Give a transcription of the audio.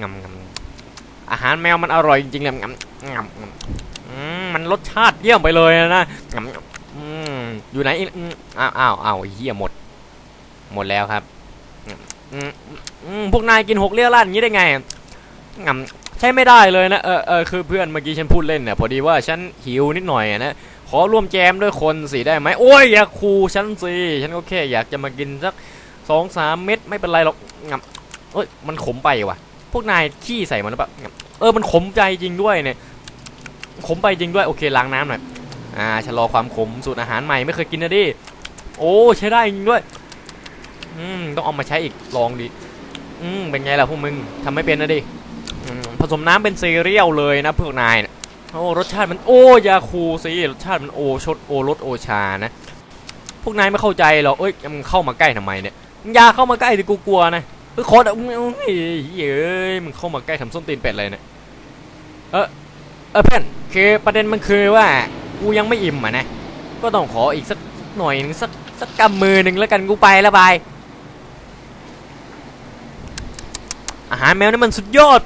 งำงำอาหารแมวมันอร่อยจริงๆเลยงำงำมันรสชาติเยี่ยมไปเลยนะงำอยู่ไหนอ้าวอ้าวอ้าวเหี้ยหมด หมดแล้วครับพวกนายกินหกเลี้ยราดอย่างนี้ได้ไงงำใช้ไม่ได้เลยนะเออเออคือเพื่อนเมื่อกี้ฉันพูดเล่นเนี่ยพอดีว่าฉันหิวนิดหน่อยนะขอร่วมแจมด้วยคนสิได้ไหมโอ้ยอย่าคูฉันสิฉันก็แค่อยากจะมากินสักสองสามเม็ดไม่เป็นไรหรอกงับเอ้ยมันขมไปว่ะ พวกนายขี้ใส่มันหรือเปล่างับเออมันขมใจจริงด้วยเนี่ยขมไปจริงด้วยโอเคล้างน้ำหน่อยอ่าชะลอความขมสูตรอาหารใหม่ไม่เคยกินนะดิโอ้ใช้ได้จริงด้วยอืมต้องเอามาใช้อีกลองดิอืมเป็นไงล่ะพวกมึงทำไม่เป็นนะดิผสมน้ำเป็นซีเรียลเลยนะพวกนายนะโอ้รสชาติมันโอ้ยาคูสิรสชาติมันโอชดโอรสโอชานะพวกนายไม่เข้าใจหรอเอ้ยมึงเข้ามาใกล้ทำไมเนี่ยมึงอยาเข้ามาใกล้ดิกูกลัวนะ เฮ้ยโคตรเอ้ยเอ้ยมึงเข้ามาใกล้ทำส้นตีนเป็ดเลยเนี่ยเออเออเพื่อนคือประเด็นมันคือว่ากูยังไม่อิ่มอะนะก็ต้องขออีกสักหน่อยหนึงสักสักกำมือหนึ่งแล้วกันกูไปแล้วบายอาหารแมวนี่มันสุดยอด